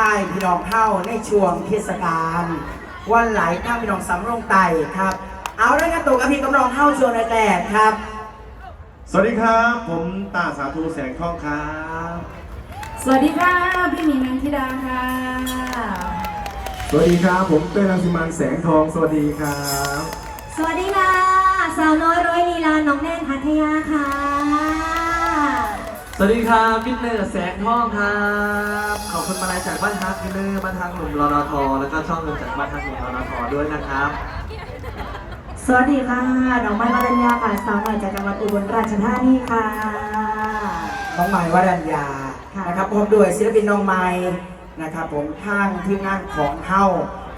น้องเข้าในช่วงเทศกาลวันไหลข้ามพี่น้องสำโรงไต่ครับ เอาเรื่องกันตัวกับพี่กับน้องเข้าช่วงแรกๆครับ สวัสดีครับ ผมตาสาธุแสงทองครับ สวัสดีค่ะพี่หมีนันทิดาค่ะ สวัสดีครับ ผมเต้ยรังสิมันแสงทองสวัสดีครับ สวัสดีค่ะ สาวน้อยร้อยลีลาน้องแน่นพัทยาค่ะส วัสดีครับพิทเนอร์แสงทองครับ ขอบคุณมาลัยจากบ้านฮักพิทเนอร์บ้านฮักหนุ่มรอนทแล้วก็ช่องเงินจากบ้านฮักหนุ่มรอนทด้วยนะครับ สวัสดีค่ะน้องไม้มารัญญาค่ะสาวหน่อยจากจังหวัดอุบลราชธานีค่ะ น้องไม้วรัญญาค่ะนะครับพร้อมด้วยศิลปินน้องไม้นะครับผมทางทีมงานของเฮา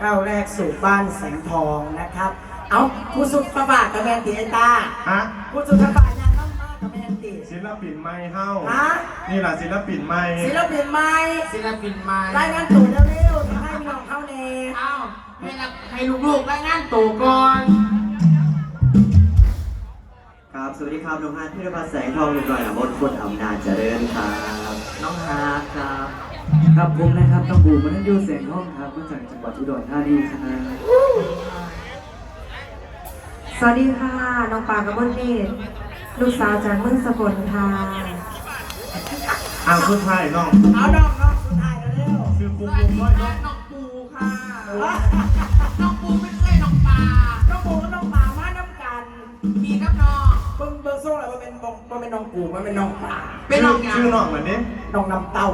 ก้าวแรกสู่บ้านแสงทองนะครับ เอาผู้สุดประบาทกับแมนตีไอตาฮะผู้สุดประบาท ศิลปินไม่เฮ้าฮะ นี่แหละศิลปินไม่ศิลปินไม้ศิลปินไม้รายงานตัวเร็วๆทำให้พี่น้องเข้าเน่อ้าวให้ละให้ลูกๆได้งานตัวก่อนครับ สวัสดีครับน้องฮาร์ดพิรพัฒน์แสงทองหนุ่มหน่อยอมดคนอำนาจเจริญครับ น้องฮาร์ดครับ ครับผมนะครับต้องบูมนันยูแสงทองครับมาจากจังหวัดอุดรธานีครับสวัสดีค่ะ น้องปากระบนเมธ ลูกสาวจากเมืองสกลค่ะอ่างสุดท้ายน้องเอาน้องน้องสุดท้ายเร็วคือปุ้งปุ้งน้อยน้องน้องปูค่ะๆน้องปูไม่เคยน้องปลาน้องปูกับน้องป่ามาน้ำกันมีกับน้องเบิ่งเบิ่งโซ่อะไรมันเป็นบ่มันเป็นน้องปูมันเป็นน้องป่าเป็นน้องหยังชื่อน้องเหมือนนี้น้องน้ำเต้า